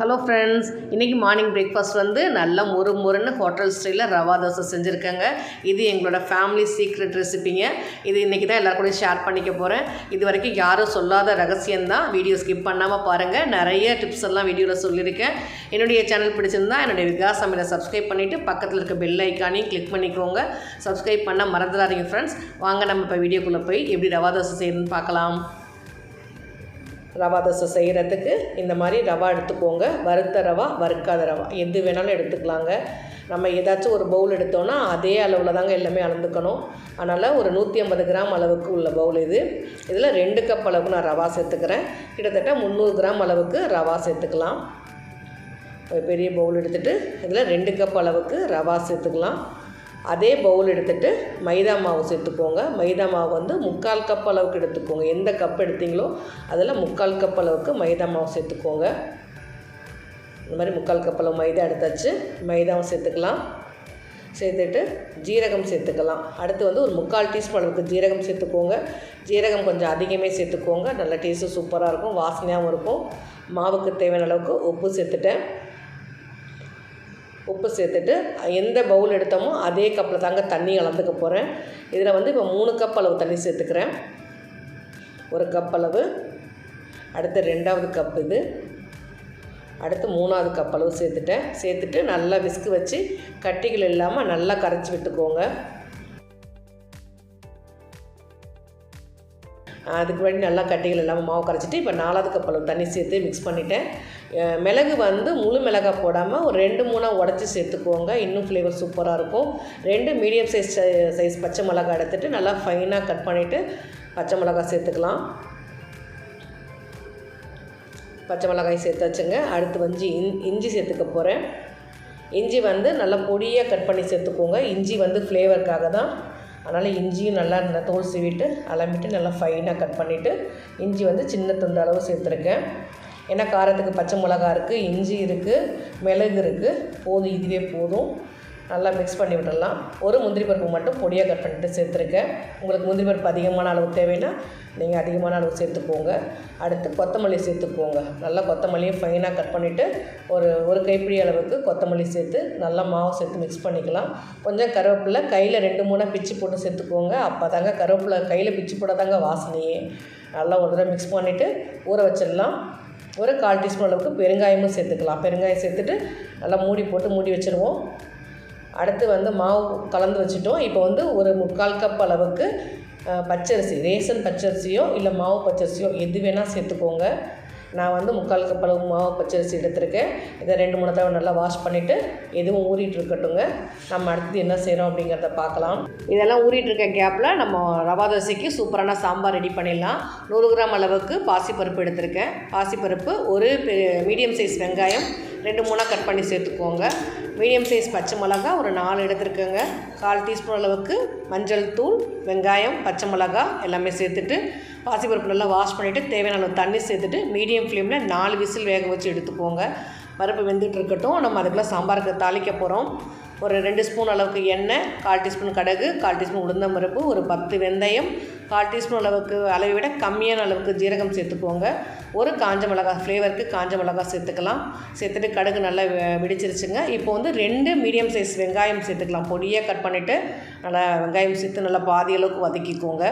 Hello friends இன்றைக்கி morning breakfast வந்து நல்ல முறு முறுன்னு ஹோட்டல் ஸ்டைலில் ரவா தோசை செஞ்சுருக்கேங்க. இது எங்களோட ஃபேமிலி சீக்ரெட் ரெசிபிங்க இது இன்றைக்கி தான் எல்லாரும் கூட ஷேர் பண்ணிக்க போகிறேன் இது வரைக்கும் யாரும் சொல்லாத ரகசியம்தான் வீடியோ ஸ்கிப் பண்ணாமல் பாருங்கள் நிறைய டிப்ஸ் எல்லாம் வீடியோவில் சொல்லியிருக்கேன். என்னுடைய சேனல் பிடிச்சிருந்தா என்னுடைய விகாஸ் சமையலை சப்ஸ்கிரைப் பண்ணிவிட்டு பக்கத்தில் இருக்க பெல் ஐக்கானையும் கிளிக் பண்ணிக்கோங்க. சப்ஸ்கிரைப் பண்ண மறந்துடாதீங்க ஃப்ரெண்ட்ஸ் வாங்க நம்ம இப்போ வீடியோக்குள்ளே போய் எப்படி ரவா தோசை செய்யணும்னு பார்க்கலாம். ரவா தோசை செய்கிறதுக்கு இந்த மாதிரி ரவா எடுத்துக்கோங்க. வறுத்த ரவா வறுக்காத ரவா. எது வேணாலும் எடுத்துக்கலாங்க. நம்ம ஏதாச்சும் ஒரு பவுல் எடுத்தோன்னா அதே அளவில் தாங்க எல்லாமே அளந்துக்கணும். அதனால் ஒரு நூற்றி ஐம்பது கிராம் அளவுக்கு உள்ள பவுல் இது. இதில் ரெண்டு கப் அளவுக்கு நான் ரவா சேர்த்துக்கிறேன். கிட்டத்தட்ட முந்நூறு கிராம் அளவுக்கு ரவா சேர்த்துக்கலாம். ஒரு பெரிய பவுல் எடுத்துகிட்டு இதில் ரெண்டு கப் அளவுக்கு ரவா சேர்த்துக்கலாம். அதே பவுல் எடுத்துகிட்டு மைதா மாவு சேர்த்துக்கோங்க. மைதா மாவு வந்து முக்கால் கப் அளவுக்கு எடுத்துக்கோங்க. எந்த கப் எடுத்தீங்களோ அதில் முக்கால் கப் அளவுக்கு மைதா மாவு சேர்த்துக்கோங்க. இந்த மாதிரி முக்கால் கப் அளவு மைதா எடுத்தாச்சு. மைதாவும் சேர்த்துக்கலாம். சேர்த்துட்டு ஜீரகம் சேர்த்துக்கலாம். அடுத்து வந்து ஒரு முக்கால் டீஸ்பூன் அளவுக்கு ஜீரகம் சேர்த்துக்கோங்க. ஜீரகம் கொஞ்சம் அதிகமே சேர்த்துக்கோங்க. நல்ல டேஸ்ட்டு சூப்பராக இருக்கும். வாசனையாகவும் இருக்கும். மாவுக்கு தேவையான அளவுக்கு உப்பு சேர்த்துட்டேன். உப்பு சேர்த்துட்டு எந்த பவுல் எடுத்தோமோ அதே கப்பில் தாங்க தண்ணி கலந்துக்க போகிறேன் இதில் வந்து இப்போ மூணு கப் அளவு தண்ணி சேர்த்துக்கிறேன். ஒரு கப் அளவு அடுத்து ரெண்டாவது கப் இது. அடுத்து மூணாவது கப் அளவு சேர்த்துட்டேன். சேர்த்துட்டு நல்லா விஸ்கு வச்சு கட்டிகள் இல்லாமல் நல்லா கரைச்சி விட்டுக்கோங்க. அதுக்கு முன்னாடி நல்லா கட்டிகள் இல்லாமல் மாவு கரைச்சிட்டு இப்போ நாலாவது கப் அளவு தண்ணி சேர்த்து மிக்ஸ் பண்ணிட்டேன். மிளகு வந்து முழு மிளகா போடாமல் ஒரு ரெண்டு மூணாக உடச்சி சேர்த்துக்கோங்க. இன்னும் ஃப்ளேவர் சூப்பராக இருக்கும். ரெண்டு மீடியம் சைஸ் சைஸ் பச்சை மிளகா எடுத்துகிட்டு நல்லா ஃபைனாக கட் பண்ணிவிட்டு பச்சை மிளகா சேர்த்துக்கலாம். பச்சை மிளகாய் சேர்த்து வச்சுங்க. அடுத்து வந்து இன் இஞ்சி சேர்த்துக்க போகிறேன் இஞ்சி வந்து நல்லா பொடியாக கட் பண்ணி சேர்த்துக்கோங்க. இஞ்சி வந்து ஃப்ளேவருக்காக தான். அதனால் இஞ்சியும் நல்லா இந்த தோல் சீவிட்டு அலம்பிட்டு நல்லா ஃபைனாக கட் பண்ணிவிட்டு இஞ்சி வந்து சின்ன துண்டு அளவு சேர்த்துருக்கேன். ஏன்னா காரத்துக்கு பச்சை மிளகா இருக்குது இஞ்சி இருக்குது மிளகு இருக்குது போதும் இதுவே போதும். நல்லா மிக்ஸ் பண்ணி விட்டுடலாம். ஒரு முந்திரி பருப்பு மட்டும் பொடியாக கட் பண்ணிட்டு சேர்த்துருக்கேன். உங்களுக்கு முந்திரி பருப்பு அதிகமான அளவு தேவைன்னா நீங்கள் அதிகமான அளவு சேர்த்துக்கோங்க. அடுத்து கொத்தமல்லி சேர்த்துக்கோங்க. நல்லா கொத்தமல்லியை ஃபைனாக கட் பண்ணிவிட்டு ஒரு ஒரு கைப்பிடி அளவுக்கு கொத்தமல்லி சேர்த்து நல்லா மாவு சேர்த்து மிக்ஸ் பண்ணிக்கலாம். கொஞ்சம் கருவேப்பிலை கையில் ரெண்டு மூணாக பிச்சு போட்டு சேர்த்துக்கோங்க. அப்போ தாங்க கருவேப்பிலை கையில் பிச்சு போட தாங்க வாசனையே. நல்லா ஒரு தடவை மிக்ஸ் பண்ணிவிட்டு ஊற வச்சிடலாம். ஒரு கால் டீஸ்பூன் அளவுக்கு பெருங்காயமும் சேர்த்துக்கலாம். பெருங்காயம் சேர்த்துட்டு நல்லா மூடி போட்டு மூடி வச்சுருவோம். அடுத்து வந்து மாவு கலந்து வச்சுட்டோம். இப்போ வந்து ஒரு முக்கால் கப் அளவுக்கு பச்சரிசி ரேசன் பச்சரிசியோ இல்லை மாவு பச்சரிசியோ எது வேணால் சேர்த்துக்கோங்க. நான் வந்து முக்கால் கப் மாவு பச்சரிசி எடுத்திருக்கேன். இதை ரெண்டு மூணு தடவை நல்லா வாஷ் பண்ணிவிட்டு எதுவும் ஊறிட்டு இருக்கட்டுங்க நம்ம அடுத்தது என்ன செய்கிறோம் அப்படிங்கிறத பார்க்கலாம். இதெல்லாம் ஊறிட்டு இருக்க கேப்பில் நம்ம ரவா தோசைக்கு சூப்பரான சாம்பார் ரெடி பண்ணிடலாம். நூறு கிராம் அளவுக்கு பாசிப்பருப்பு எடுத்திருக்கேன். பாசிப்பருப்பு ஒரு மீடியம் சைஸ் வெங்காயம் ரெண்டு மூணாக கட் பண்ணி சேர்த்துக்கோங்க. மீடியம் சைஸ் பச்சை மிளகா ஒரு நாலு எடுத்துருக்கோங்க. கால் டீஸ்பூன் அளவுக்கு மஞ்சள் தூள் வெங்காயம் பச்சை மிளகா எல்லாமே சேர்த்துட்டு பாசிப்பருப்பு நல்லா வாஷ் பண்ணிவிட்டு தேவையான தண்ணி சேர்த்துட்டு மீடியம் ஃப்ளேமில் நாலு விசில் வேக வச்சு எடுத்துக்கோங்க. பருப்பு வெந்துட்டு இருக்கட்டும். நம்ம அதுக்குள்ளே சாம்பாருக்கு தாளிக்க போகிறோம் ஒரு ரெண்டு ஸ்பூன் அளவுக்கு எண்ணெய் கால் டீஸ்பூன் கடுகு கால் டீஸ்பூன் உளுந்தம்பருப்பு ஒரு பத்து வெந்தயம் கால் டீஸ்பூன் அளவுக்கு அளவை விட கம்மியான அளவுக்கு ஜீரகம் சேர்த்துக்கோங்க. ஒரு காஞ்ச மிளகா ஃப்ளேவருக்கு காஞ்ச மிளகா சேர்த்துக்கலாம். சேர்த்துட்டு கடுகு நல்லா வெடிச்சிருச்சுங்க. இப்போ வந்து ரெண்டு மீடியம் சைஸ் வெங்காயம் சேர்த்துக்கலாம். பொடியாக கட் பண்ணிவிட்டு நல்லா வெங்காயம் சேர்த்து நல்லா பாதி அளவுக்கு வதக்கிக்கோங்க.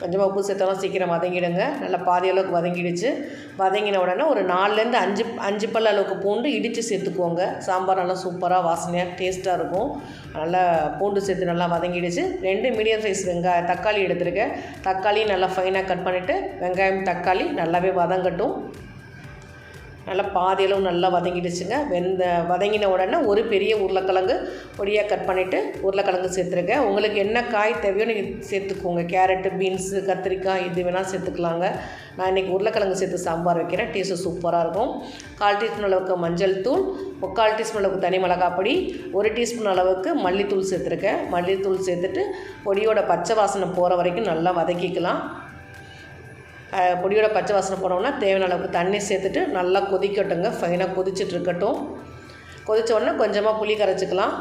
கொஞ்சமாக உப்பு சேர்த்தாலும் சீக்கிரம் வதங்கிடுங்க. நல்லா பாதி அளவுக்கு வதங்கிடுச்சு. வதங்கின உடனே ஒரு நாலுலேருந்து அஞ்சு அஞ்சு பல் அளவுக்கு பூண்டு இடித்து சேர்த்துக்கோங்க. சாம்பார் நல்லா சூப்பராக வாசனையாக டேஸ்ட்டாக இருக்கும். நல்லா பூண்டு சேர்த்து நல்லா வதங்கிடுச்சு. ரெண்டு மீடியம் சைஸ் வெங்காயம் தக்காளி எடுத்துருக்கேன். தக்காளியும் நல்லா ஃபைனாக கட் பண்ணிவிட்டு வெங்காயம் தக்காளி நல்லாவே வதங்கட்டும். நல்லா பாதியளவு நல்லா வதங்கிடுச்சுங்க. வெந்த வதங்கின உடனே ஒரு பெரிய உருளைக்கிழங்கு பொடியாக கட் பண்ணிவிட்டு உருளைக்கிழங்கு சேர்த்துருக்கேன் உங்களுக்கு என்ன காய் தேவையோ நீங்கள் சேர்த்துக்கோங்க. கேரட்டு பீன்ஸு கத்திரிக்காய் இது வேணால் சேர்த்துக்கலாங்க. நான் இன்றைக்கி உருளைக்கிழங்கு சேர்த்து சாம்பார் வைக்கிறேன். டேஸ்ட்டு சூப்பராக இருக்கும். கால் டீஸ்பூன் அளவுக்கு மஞ்சள் தூள் முக்கால் டீஸ்பூன் அளவுக்கு தனி மிளகாய் பொடி ஒரு டீஸ்பூன் அளவுக்கு மல்லித்தூள் சேர்த்துருக்கேன். மல்லித்தூள் சேர்த்துட்டு பொடியோட பச்சை வாசனை போகிற வரைக்கும் நல்லா வதக்கிக்கலாம். பொடியோட பச்சை வாசனை போனோம்னா தேவையான அளவுக்கு தண்ணி சேர்த்துட்டு நல்லா கொதிக்கட்டுங்க. ஃபைனாக கொதிச்சுட்டு இருக்கட்டும். கொதித்த உடனே கொஞ்சமாக புளி கரைச்சிக்கலாம்.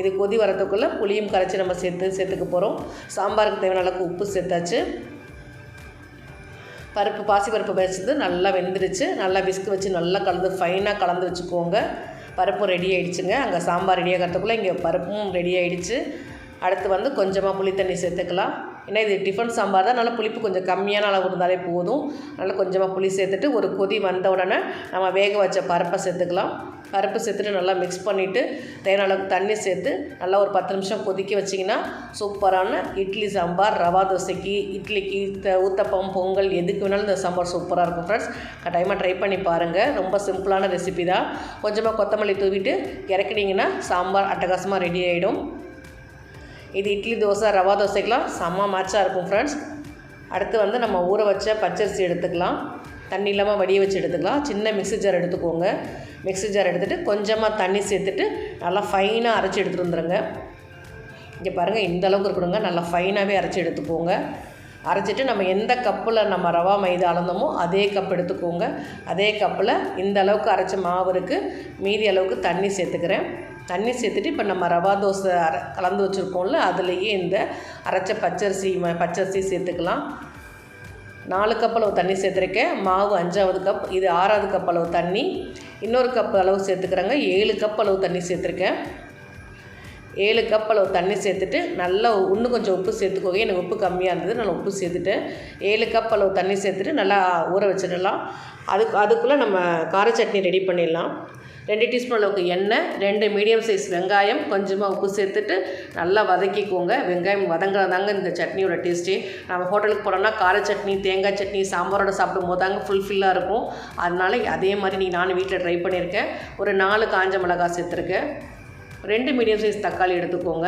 இது கொதி வரத்துக்குள்ளே புளியும் கரைச்சி நம்ம சேர்த்து சேர்த்துக்க போகிறோம் சாம்பாருக்கு தேவையான அளவுக்கு உப்பு சேர்த்தாச்சு. பருப்பு பாசி பருப்பு வச்சது நல்லா வெந்துருச்சு. நல்லா விஸ்கு வச்சு நல்லா கலந்து ஃபைனாக கலந்து வச்சுக்கோங்க. பருப்பும் ரெடி ஆகிடுச்சுங்க அங்கே சாம்பார் ரெடி ஆகிறதுக்குள்ளே இங்கே பருப்பும் ரெடி ஆகிடுச்சு அடுத்து வந்து கொஞ்சமாக புளி தண்ணி சேர்த்துக்கலாம். ஏன்னா இது டிஃபன் சாம்பார் தான். நல்லா புளிப்பு கொஞ்சம் கம்மியான அளவு இருந்தாலே போதும். நல்லா கொஞ்சமாக புளி சேர்த்துட்டு ஒரு கொதி வந்த உடனே நம்ம வேக வச்ச பருப்பை சேர்த்துக்கலாம். பருப்பு சேர்த்துட்டு நல்லா மிக்ஸ் பண்ணிவிட்டு தேவையான அளவுக்கு தண்ணி சேர்த்து நல்லா ஒரு பத்து நிமிஷம் கொதிக்க வச்சிங்கன்னா சூப்பரான இட்லி சாம்பார் ரவா தோசைக்கு இட்லிக்கு த ஊத்தப்பம் பொங்கல் எதுக்கு வேணாலும் இந்த சாம்பார் சூப்பராக இருக்கும் ஃப்ரெண்ட்ஸ் கட்டாயமாக ட்ரை பண்ணி பாருங்கள் ரொம்ப சிம்பிளான ரெசிபி தான். கொஞ்சமாக கொத்தமல்லி தூவிட்டு இறக்கினீங்கன்னா சாம்பார் அட்டகாசமாக ரெடி ஆகிடும் இது இட்லி தோசை ரவா தோசைக்கெலாம் செம்ம மேட்சாக இருக்கும் ஃப்ரெண்ட்ஸ் அடுத்து வந்து நம்ம ஊற வச்ச பச்சரிசி எடுத்துக்கலாம். தண்ணி இல்லாமல் வடிய வச்சு எடுத்துக்கலாம். சின்ன மிக்ஸி ஜார் எடுத்துக்கோங்க. மிக்ஸி ஜார் எடுத்துகிட்டு கொஞ்சமாக தண்ணி சேர்த்துட்டு நல்லா ஃபைனாக அரைச்சி எடுத்துகிட்டு வந்துடுங்க இங்கே பாருங்கள் இந்த அளவுக்கு இருக்கணுங்க. நல்லா ஃபைனாகவே அரைச்சி எடுத்துக்கோங்க. அரைச்சிட்டு நம்ம எந்த கப்பில் நம்ம ரவா மைதா அளந்தோமோ அதே கப் எடுத்துக்கோங்க. அதே கப்பில் இந்த அளவுக்கு அரைச்ச மாவு இருக்குது மீதி அளவுக்கு தண்ணி சேர்த்துக்கிறேன். தண்ணி சேர்த்துட்டு இப்போ நம்ம ரவா தோசை அரை கலந்து வச்சுருக்கோம்ல அதுலேயே இந்த அரைச்ச பச்சரிசி ம பச்சரிசி சேர்த்துக்கலாம். நாலு கப் அளவு தண்ணி சேர்த்துருக்கேன். மாவு அஞ்சாவது கப் இது ஆறாவது கப் அளவு தண்ணி. இன்னொரு கப் அளவு சேர்த்துக்கிறேங்க. ஏழு கப் அளவு தண்ணி சேர்த்துருக்கேன். ஏழு கப் அளவு தண்ணி சேர்த்துட்டு நல்லா இன்னும் கொஞ்சம் உப்பு சேர்த்துக்கோங்க. எனக்கு உப்பு கம்மியாக இருந்தது நல்லா உப்பு சேர்த்துட்டேன். ஏழு கப் அளவு தண்ணி சேர்த்துட்டு நல்லா ஊற வச்சிடலாம். அதுக்கு அதுக்குள்ளே நம்ம கார சட்னி ரெடி பண்ணிடலாம். ரெண்டு டீஸ்பூன் அளவுக்கு எண்ணெய் ரெண்டு மீடியம் சைஸ் வெங்காயம் கொஞ்சமாக உப்பு சேர்த்துட்டு நல்லா வதக்கிக்கோங்க. வெங்காயம் வதங்குறதாங்க இந்த சட்னியோட டேஸ்ட்டே நம்ம ஹோட்டலுக்கு போனோம்னா கார சட்னி தேங்காய் சட்னி சாம்பாரோட சாப்பிடும் போது தாங்க ஃபுல்ஃபில்லாக இருக்கும். அதனால அதே மாதிரி நீ நானும் வீட்டில் ட்ரை பண்ணியிருக்கேன். ஒரு நாலு காஞ்ச மிளகாய் சேர்த்துருக்கேன் ரெண்டு மீடியம் சைஸ் தக்காளி எடுத்துக்கோங்க.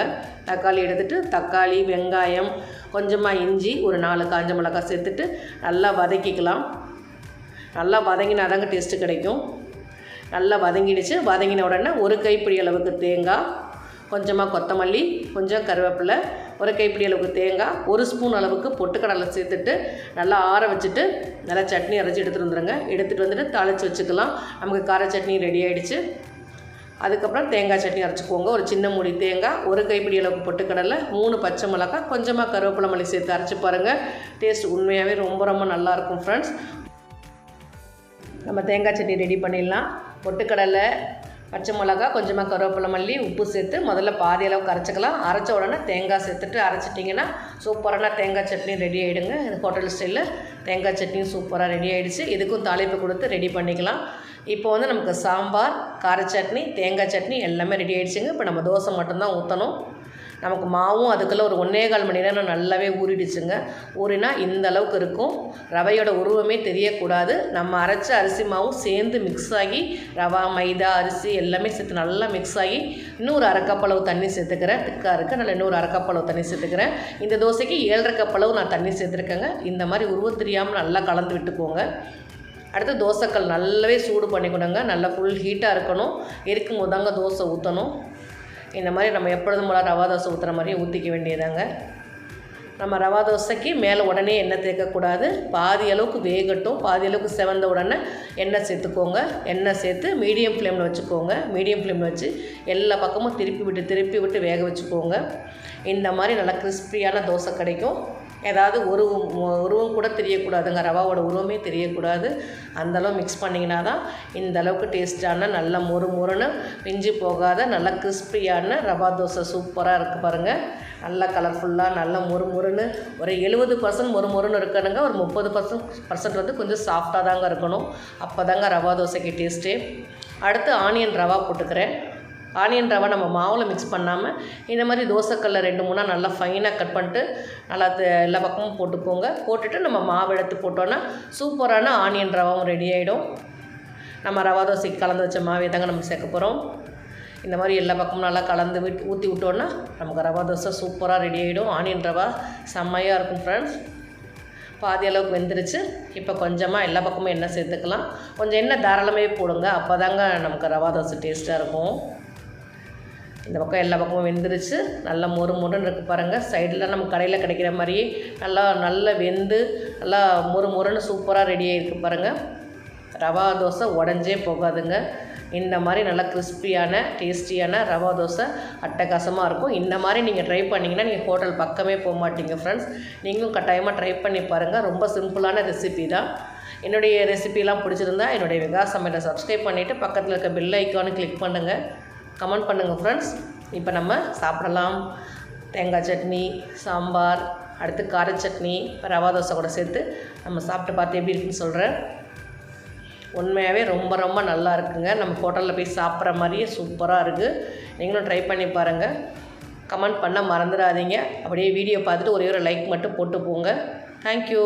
தக்காளி எடுத்துகிட்டு தக்காளி வெங்காயம் கொஞ்சமாக இஞ்சி ஒரு நாலு காஞ்ச மிளகாய் சேர்த்துட்டு நல்லா வதக்கிக்கலாம். நல்லா வதங்கினா தாங்க டேஸ்ட்டு கிடைக்கும். நல்லா வதங்கிடுச்சு. வதங்கின உடனே ஒரு கைப்பிடி அளவுக்கு தேங்காய் கொஞ்சமாக கொத்தமல்லி கொஞ்சம் கருவேப்பிலை ஒரு கைப்பிடி அளவுக்கு தேங்காய் ஒரு ஸ்பூன் அளவுக்கு பொட்டுக்கடலை சேர்த்துட்டு நல்லா ஆற வச்சுட்டு நல்லா சட்னி அரைச்சி எடுத்துகிட்டு வந்துடுங்க எடுத்துகிட்டு வந்துட்டு தாளித்து வச்சுக்கலாம். நமக்கு கார சட்னி ரெடி ஆகிடுச்சு அதுக்கப்புறம் தேங்காய் சட்னி அரைச்சிக்கோங்க. ஒரு சின்ன மூடி தேங்காய் ஒரு கைப்பிடி அளவுக்கு பொட்டுக்கடலை மூணு பச்சை மிளகாய் கொஞ்சமாக கருவேப்பிலை மல்லி சேர்த்து அரைச்சி பாருங்கள் டேஸ்ட் உண்மையாகவே ரொம்ப ரொம்ப நல்லாயிருக்கும் ஃப்ரெண்ட்ஸ் நம்ம தேங்காய் சட்னி ரெடி பண்ணிடலாம். பொட்டுக்கடலை பச்சை மிளகா கொஞ்சமாக கருவேப்பிலை மல்லி உப்பு சேர்த்து முதல்ல பாதி அளவு கரைச்சிக்கலாம். அரைச்ச உடனே தேங்காய் சேர்த்துட்டு அரைச்சிட்டிங்கன்னா சூப்பரான தேங்காய் சட்னி ரெடி ஆகிடுங்க இது ஹோட்டல் ஸ்டைலில் தேங்காய் சட்னியும் சூப்பராக ரெடி ஆகிடுச்சு இதுக்கும் தாளிப்பு கொடுத்து ரெடி பண்ணிக்கலாம். இப்போ வந்து நமக்கு சாம்பார் கார சட்னி தேங்காய் சட்னி எல்லாமே ரெடி ஆகிடுச்சுங்க இப்போ நம்ம தோசை மட்டும்தான் ஊற்றணும் நமக்கு மாவும் அதுக்குள்ளே ஒரு ஒன்றே கால் மணி நேரம் நல்லாவே ஊறிடுச்சுங்க. ஊறினா இந்த அளவுக்கு இருக்கும். ரவையோட உருவமே தெரியக்கூடாது. நம்ம அரைச்ச அரிசி மாவும் சேர்ந்து மிக்ஸ் ஆகி ரவா மைதா அரிசி எல்லாமே சேர்த்து நல்லா மிக்ஸ் ஆகி இன்னொரு அரைக்கப்பளவு தண்ணி சேர்த்துக்கிறேன். திக்காக இருக்குது நல்லா இன்னொரு அரைக்கப்பளவு தண்ணி சேர்த்துக்கிறேன். இந்த தோசைக்கு ஏழரை கப்பளவு நான் தண்ணி சேர்த்துருக்கேங்க. இந்த மாதிரி உருவம் தெரியாமல் நல்லா கலந்து விட்டுக்கோங்க. அடுத்து தோசைக்கல் நல்லாவே சூடு பண்ணிக்கணுங்க. நல்லா ஃபுல் ஹீட்டாக இருக்கணும். இருக்கும் போதாங்க தாங்க தோசை ஊற்றணும் இந்த மாதிரி நம்ம எப்பொழுதும் போல ரவா தோசை ஊற்றுற மாதிரியே ஊற்றிக்க வேண்டியதாங்க. நம்ம ரவா தோசைக்கு மேலே உடனே எண்ணெய் தேய்க்கக்கூடாது பாதி அளவுக்கு வேகட்டும். பாதி அளவுக்கு செவந்த உடனே எண்ணெய் சேர்த்துக்கோங்க. எண்ணெய் சேர்த்து மீடியம் ஃப்ளேமில் வச்சுக்கோங்க. மீடியம் ஃப்ளேமில் வச்சு எல்லா பக்கமும் திருப்பி விட்டு திருப்பி விட்டு வேக வச்சுக்கோங்க. இந்த மாதிரி நல்லா கிறிஸ்பியான தோசை கிடைக்கும். ஏதாவது உருவம் உருவம் கூட தெரியக்கூடாதுங்க. ரவாவோட உருவமே தெரியக்கூடாது. அந்தளவு மிக்ஸ் பண்ணிங்கன்னா தான் இந்த அளவுக்கு டேஸ்ட்டான நல்ல மொறு மொறுன்னு பிஞ்சு போகாத நல்ல கிறிஸ்பியான ரவா தோசை சூப்பராக இருக்குது பாருங்கள் நல்லா கலர்ஃபுல்லாக நல்ல மொறு மொறுன்னு ஒரு எழுபது பர்சன்ட் மொறு மொறுன்னு இருக்கணுங்க. ஒரு முப்பது பர்சன்ட் பர்சன்ட் வந்து கொஞ்சம் சாஃப்டாக தாங்க இருக்கணும். அப்போ தாங்க ரவா தோசைக்கு டேஸ்ட்டே அடுத்து ஆனியன் ரவா போட்டுக்கிறேன். ஆனியன் ரவை நம்ம மாவில் மிக்ஸ் பண்ணாமல் இந்த மாதிரி தோசைக்கல்ல ரெண்டு மூணாக நல்லா ஃபைனாக கட் பண்ணிட்டு நல்லா எல்லா பக்கமும் போட்டுக்கோங்க. போட்டுட்டு நம்ம மாவு எடுத்து போட்டோன்னா சூப்பரான ஆனியன் ரவாவும் ரெடி ஆகிடும் நம்ம ரவா தோசைக்கு கலந்து வச்ச மாவே தாங்க நம்ம சேர்க்க போகிறோம் இந்த மாதிரி எல்லா பக்கமும் நல்லா கலந்து விட்டு ஊற்றி விட்டோன்னா நமக்கு ரவா தோசை சூப்பராக ரெடி ஆகிடும் ஆனியன் ரவா செம்மையாக இருக்கும் ஃப்ரெண்ட்ஸ் பாதி அளவுக்கு வெந்துருச்சு. இப்போ கொஞ்சமாக எல்லா பக்கமும் எண்ணெய் சேர்த்துக்கலாம். கொஞ்சம் எண்ணெய் தாராளமே போடுங்க. அப்போ தாங்க நமக்கு ரவா தோசை டேஸ்ட்டாக இருக்கும். இந்த பக்கம் எல்லா பக்கமும் வெந்துருச்சு. நல்லா மொறு மொறுன்னு இருக்குது பாருங்கள் சைடில் நம்ம கடையில் கிடைக்கிற மாதிரி நல்லா நல்லா வெந்து நல்லா மொறு மொறுன்னு சூப்பராக ரெடி ஆகிருக்கு பாருங்கள் ரவா தோசை உடஞ்சே போகாதுங்க. இந்த மாதிரி நல்லா கிறிஸ்பியான டேஸ்டியான ரவா தோசை அட்டகாசமாக இருக்கும். இந்த மாதிரி நீங்கள் ட்ரை பண்ணிங்கன்னா நீங்கள் ஹோட்டல் பக்கமே போக மாட்டீங்க ஃப்ரெண்ட்ஸ் நீங்களும் கட்டாயமாக ட்ரை பண்ணி பாருங்கள் ரொம்ப சிம்பிளான ரெசிபி தான். என்னுடைய ரெசிபிலாம் பிடிச்சிருந்தா என்னுடைய விகாசமையில் சப்ஸ்கிரைப் பண்ணிவிட்டு பக்கத்தில் இருக்க பெல் ஐக்கானு கிளிக் பண்ணுங்கள் கமெண்ட் பண்ணுங்கள் ஃப்ரெண்ட்ஸ் இப்போ நம்ம சாப்பிடலாம். தேங்காய் சட்னி சாம்பார் அடுத்து கார சட்னி ரவா தோசை கூட சேர்த்து நம்ம சாப்பிட்டு பார்த்து எப்படி இருக்குன்னு சொல்கிறேன் உண்மையாகவே ரொம்ப ரொம்ப நல்லா இருக்குங்க. நம்ம ஹோட்டலில் போய் சாப்பிட்ற மாதிரியே சூப்பராக இருக்குது நீங்களும் ட்ரை பண்ணி பாருங்கள் கமெண்ட் பண்ண மறந்துடாதீங்க. அப்படியே வீடியோ பார்த்துட்டு ஒரே ஒரு லைக் மட்டும் போட்டு போங்க. தேங்க்யூ